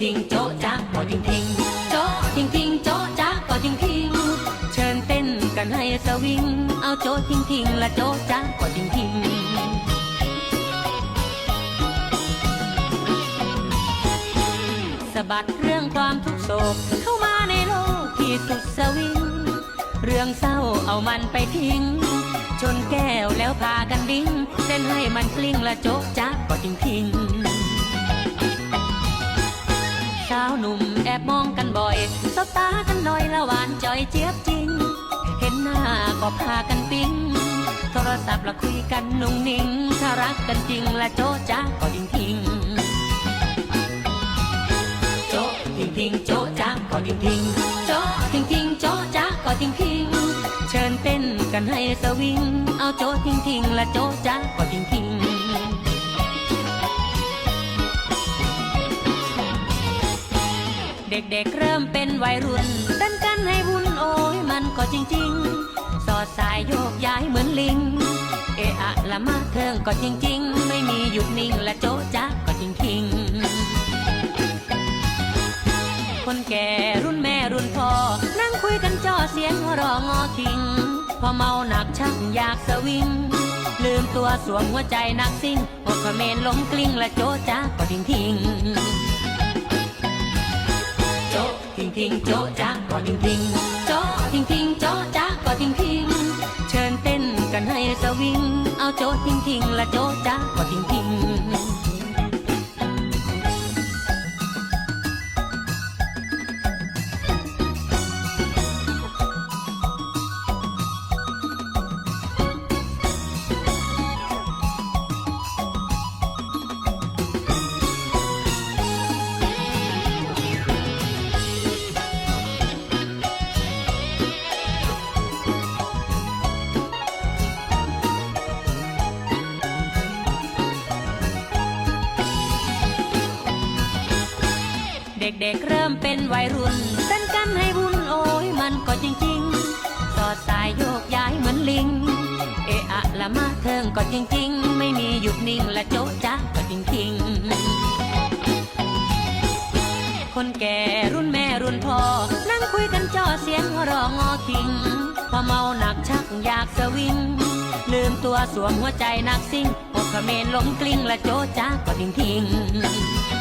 ทิ้งโจ๊ะจ๊ะก็ทิ้งทิ้งโจ๊ะทิ้งทิ้งโจ๊ะจ๊ะก็ทิ้งทิ้งเชิญเต้นกันให้สวิง เอาโจ๊ะทิ้งทิ้งละโจ๊ะจ๊ะก็ทิ้งทิ้งสะบัดเรื่องความทุกโศกเข้ามาในโลกที่สุดสวิง เรื่องเศร้าเอามันไปทิ้ง ชนแก้วแล้วพากันดิ้งเต้นให้มันกลิ้งละโจ๊ะจ๊ะก็ทิ้งทิ้ง ตากันหน่อยละหวานจอยเจี๊ยบจริง เห็นหน้าก็พากันปิ๊งโทรศัพท์ละคุยกันนุ่งนิ่ง ถ้ารักกันจริงละโจ๊ะจ๊ะก็ทิ้งทิ้ง โจ๊ะทิ้งทิ้งโจ๊ะจ๊ะก็ทิ้งทิ้งโจ๊ะทิ้งทิ้งโจ๊ะจ๊ะก็ทิ้งทิ้ง เชิญเต้นกันให้สวิง เอาโจ๊ะทิ้งทิ้งละโจ๊ะจ๊ะก็ทิ้งทิ้งเด็กๆเริ่มเป็น วัยรุ่นเต้นกันให้วุ่นโอ้ยมันก็จริง ๆ สอดสายโยกย้ายเหมือนลิง เอะอะละมาเทิงก็จริง ๆ ไม่มีหยุดนิ่งและโจ๊ะจ๊ะก็จริง ๆ คนแก่รุ่นแม่รุ่นพ่อนั่งคุยกันจ่อเสียงรองอคิง พอเมาหนักชักอยากสวิง ลืมตัวสวมหัวใจนักซิ่งหัวเขมรล้มกลิ้งและโจ๊ะจ้าก็ทิ้งทิ้ง ทิ้งทิ้งโจ๊ะจ้าก็ทิ้งทิ้งโจ๊ะทิ้งทิ้งโจ๊ะจ้าก็ทิ้งทิ้งเชิญเต้นกันให้สวิง เอาโจ๊ะทิ้งทิ้งและโจ๊ะจ้าก็ทิ้งทิ้ง เด็กๆเริ่มเป็นวัยรุ่นเต้นกันให้วุ่นโอ้ยมันก็จริงๆสอดสายโยกย้ายเหมือนลิง เอะอะละมาเทิงก็จริงๆ ไม่มีหยุดนิ่งและโจ๊ะจ๊ะก็จริงๆ คนแก่รุ่นแม่รุ่นพ่อนั่งคุยกันจ่อเสียงรองอคิง พอเมาหนักชักอยากสวิง ลืมตัวสวมหัวใจนักซิ่งพวกเขมรล้มกลิ้งละโจ๊ะจ๊ะก็ทิ้งทิ้งๆ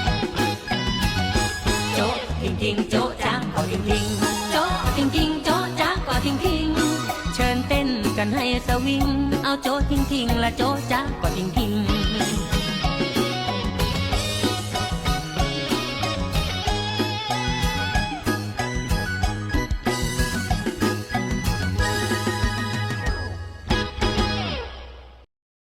ทิ้งทิ้งโจ๊ะจ๊ะก็ทิ้งทิ้งโจ๊ะทิ้งทิ้งโจ๊ะจ๊ะก็ทิ้งทิ้งเชิญเต้นกันให้สวิง เอาโจ๊ะทิ้งทิ้งละโจ๊ะจ๊ะก็ทิ้งทิ้ง